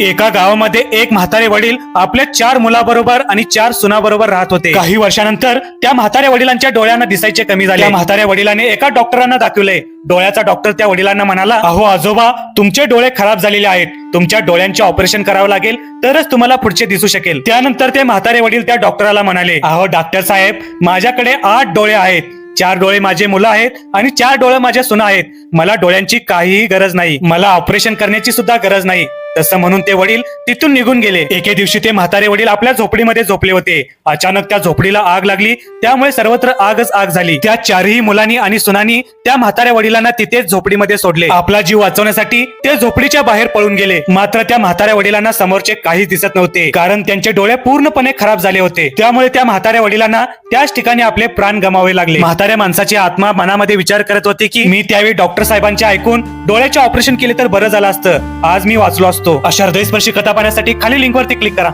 एका गावामध्ये एक म्हातारे वडील आपल्या चार मुलाबरोबर आणि चार सुनाबरोबर राहत होते. काही वर्षानंतर त्या म्हाताऱ्या वडिलांच्या डोळ्यांना दिसायचे कमी झाले. म्हाताऱ्या वडिलांनी एका डॉक्टरांना दाखवले. डोळ्याचा डॉक्टर त्या वडिलांना म्हणाला अहो आजोबा तुमचे डोळे खराब झालेले आहेत. तुमच्या डोळ्यांचे ऑपरेशन करावं लागेल तरच तुम्हाला पुढचे दिसू शकेल. त्यानंतर ते म्हातारे वडील त्या डॉक्टराला म्हणाले अहो डॉक्टर साहेब माझ्याकडे आठ डोळे आहेत. चार डोळे माझे मुलं आहेत आणि चार डोळे माझ्या सुना आहेत. मला डोळ्यांची काहीही गरज नाही. मला ऑपरेशन करण्याची सुद्धा गरज नाही. तसं म्हणून ते वडील तिथून निघून गेले. एके दिवशी ते म्हातारे वडील आपल्या झोपडीमध्ये झोपले होते. अचानक त्या झोपडीला आग लागली. त्यामुळे सर्वत्र आगच आग झाली. त्या चारही मुलांनी आणि सुनानी त्या म्हाताऱ्या वडिलांना तिथेच झोपडीमध्ये सोडले. आपला जीव वाचवण्यासाठी ते झोपडीच्या बाहेर पळून गेले. मात्र त्या म्हाताऱ्या वडिलांना समोरचे काहीच दिसत नव्हते. कारण त्यांचे डोळे पूर्णपणे खराब झाले होते. त्यामुळे त्या म्हाताऱ्या वडिलांना त्याच ठिकाणी आपले प्राण गमावे लागले. म्हाताऱ्या माणसाची आत्मा मनामध्ये विचार करत होते की मी त्यावेळी डॉक्टर साहेबांचे ऐकून डोळ्याचे ऑपरेशन केले तर बरं झालं असतं. आज मी वाचलो असतो. असतो. अशा हृदयस्पर्शी कथा पाहण्यासाठी खाली लिंकवरती क्लिक करा.